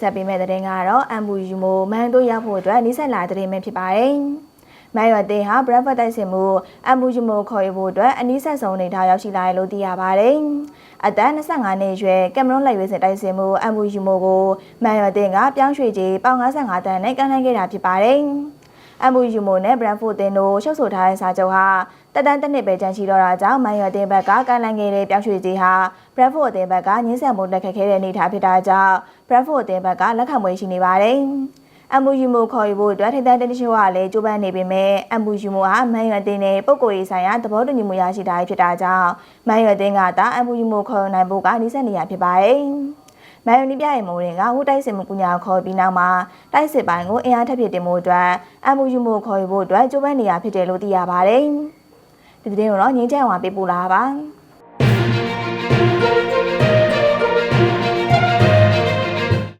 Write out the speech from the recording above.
ဆက်ပေးမယ့်သတင်းကတော့ MUU မိုမန်တို့ရောက်ဖို့အတွက်နှိစက်လာတဲ့သတင်းပဲဖြစ်ပါတယ်။မန်ရွယ်တင်ဟာ Bradford တိုက်စစ်မှု MUU မိုခေါ်ယူဖို့အတွက်အနည်းဆက်ဆုံးနေထားရောက်ရှိလာတယ်လို့သိရပါတယ်။အသက်25နှစ်အရွယ်ကင်မရွန်လက်ရွေးစင်တိုက်စစ်မှု MUU မိုကိုမန်ရွယ်တင်ကပြောင်းရွှေ့ကြီးပေါင်55တန်းနဲ့ကန်လှမ်းခဲ့တာဖြစ်ပါတယ်။ MUU မိုနဲ့ Bradford တင်တို့ရှုပ်ဆိုထားတဲ့စာချုပ်ဟာတက်တန်းတစ်နှစ်ပဲကြန့်ရှိတော့တာကြောင့်မန်ရွယ်တင်ဘက်ကကန်လှမ်းခဲ့တဲ့ပြောင်းရွှေ့ကြီးဟာ Bradford အသင်းဘက်ကညှင်းဆန်မှုတက်ခက်ခဲတဲ့အနေအထားဖြစ်တာကြောင့် Bradford အသင်းဘက်ကလက်ခံပွဲရှိနေပါတယ်။ MUU မိုခေါ်ယူဖို့အတွက်ထိတဲ့တင်းတချို့ကလည်းကြိုးပမ်းနေပေမဲ့ MUU မိုဟာမန်ရွယ်တင်နဲ့ပုံကိုယ်ရေးဆိုင်ရာသဘောတူညီမှုရရှိတာဖြစ်တာကြောင့်မန်ရွယ်တင်ကသာ MUU မိုခေါ်ယူနိုင်ဖို့ကနှိစက်နေရဖြစ်ပါတယ်။မန်ယူနီပြရဲ့မိုးရင်ကဟိုတိုက်စစ်မှုကူညာခေါ်ပြီးနောက်မှာတိုက်စစ်ပိုင်းကိုအင်အားထပ်ဖြစ်တင်မှုအတွက် MUU မိုခေါ်ယူဖို့အတွက်ကြိုးပမ်းနေရဖြစ်တယ်လို့သိရပါတယ်။ဒီသတင်းကိုတော့ငင်းချမ်းအောင်ပေးပို့လာပါ။